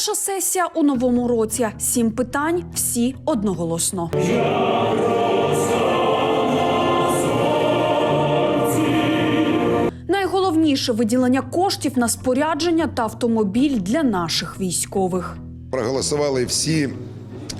Перша сесія у новому році. Сім питань, всі одноголосно. Найголовніше виділення коштів на спорядження та автомобіль для наших військових. Проголосували всі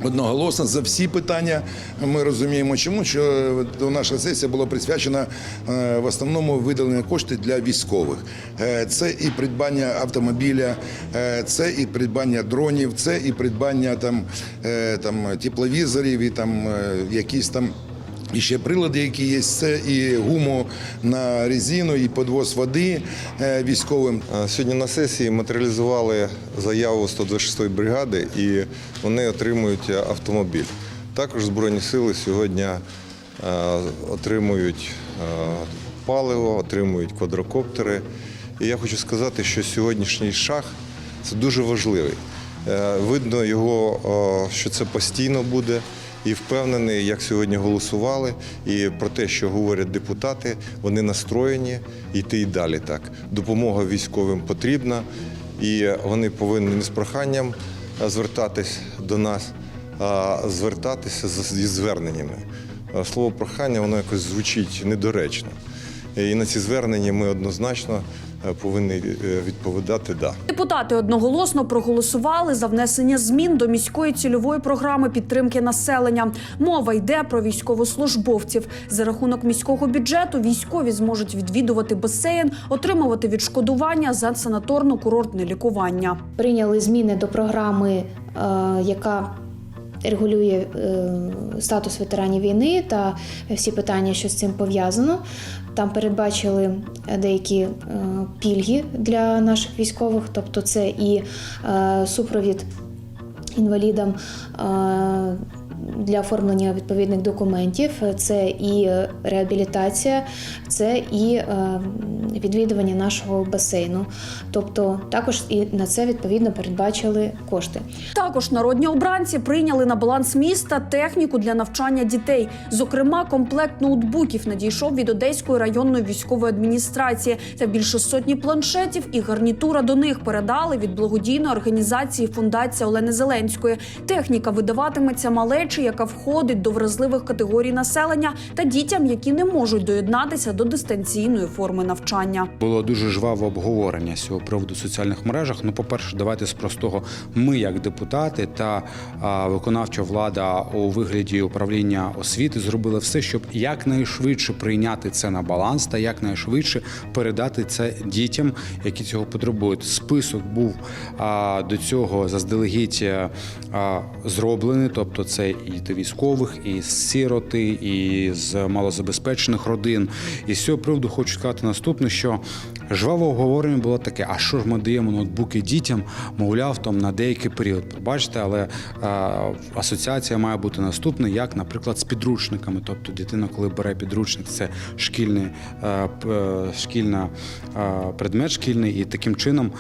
одноголосно за всі питання. Ми розуміємо, чому що наша сесія була присвячена е, в основному виділенню коштів для військових. Е, Це і придбання автомобіля, е, це і придбання дронів, це і придбання там, е, там тепловізорів і там е, якісь там. І ще прилади, які є, це і гуму на резину, і подвоз води е, військовим. Е, Сьогодні на сесії матеріалізували заяву 126-ї бригади і вони отримують автомобіль. Також Збройні сили сьогодні е, отримують паливо, отримують квадрокоптери. І я хочу сказати, що сьогоднішній шаг це дуже важливий. Видно його, що це постійно буде. І впевнений, як сьогодні голосували, і про те, що говорять депутати, вони настроєні йти і далі так. Допомога військовим потрібна, і вони повинні не з проханням звертатись до нас, а звертатися зі зверненнями. Слово прохання воно якось звучить недоречно. І на ці звернення ми однозначно повинні е, відповідати да. Депутати одноголосно проголосували за внесення змін до міської цільової програми підтримки населення. Мова йде про військовослужбовців. За рахунок міського бюджету військові зможуть відвідувати басейн, отримувати відшкодування за санаторно-курортне лікування. прийняли зміни до програми, е, яка регулює е, статус ветеранів війни та всі питання, що з цим пов'язано. Там передбачили деякі е, пільги для наших військових, тобто це і е, супровід інвалідам. Для оформлення відповідних документів це і реабілітація, це і е, відвідування нашого басейну. Тобто також і на це відповідно передбачили кошти. Також народні обранці прийняли на баланс міста техніку для навчання дітей. Зокрема, комплект ноутбуків надійшов від Одеської районної військової адміністрації та більше сотні планшетів і гарнітура до них передали від благодійної організації Фундація Олени Зеленської. Техніка видаватиметься малечі, яка входить до вразливих категорій населення, та дітям, які не можуть доєднатися до дистанційної форми навчання. Було дуже жваве обговорення з цього приводу в соціальних мережах. Ну, по-перше, давайте з простого. Ми, як депутати та а, виконавча влада у вигляді управління освіти, зробили все, щоб якнайшвидше прийняти це на баланс та якнайшвидше передати це дітям, які цього потребують. Список був а, до цього заздалегідь а, зроблений, тобто це і до військових, і з сироти, і з малозабезпечених родин. І з цього приводу хочу сказати наступне, що жваве обговорення було таке: а що ж ми даємо ноутбуки дітям, мовляв, там на деякий період. Бачите, але е, асоціація має бути наступна, як, наприклад, з підручниками. Тобто дитина, коли бере підручник, це шкільний е, е, шкільна предмет шкільний, і таким чином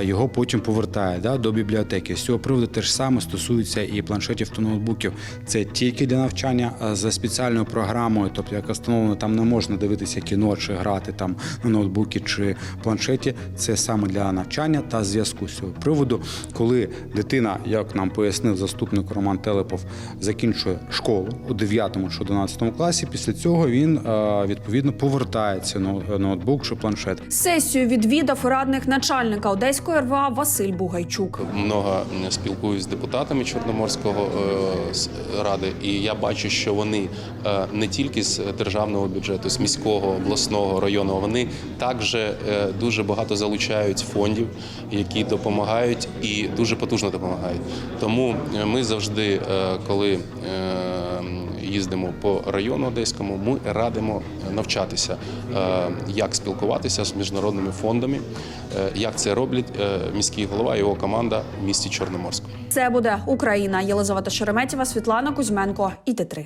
його потім повертає да, до бібліотеки. З цього приводу те ж саме стосується і планшетів та ноутбуків. Це тільки для навчання за спеціальною програмою, тобто як встановлено, там не можна дивитися кіно чи грати там на ноутбуці чи планшеті. Це саме для навчання та зв'язку з цього приводу, коли дитина, як нам пояснив заступник Роман Телепов, закінчує школу у 9 чи 11 класі. Після цього він е, відповідно повертається на ноутбук чи планшет. Сесію відвідав радник начальника Одеської РВА Василь Бугайчук. много спілкуюсь з депутатами Чорноморського е, ради, і я бачу, що вони е, не тільки з державного бюджету, з міського, обласного, районного, вони також дуже багато залучають фондів, які допомагають і дуже потужно допомагають. Тому е, ми завжди, е, коли е, їздимо по району одеському, ми радимо навчатися, е, як спілкуватися з міжнародними фондами, е, як це роблять е, міський голова і його команда в місті Чорноморську. Це буде Україна. Єлизавета Шереметєва, Світлана Кузьменко. І Т3.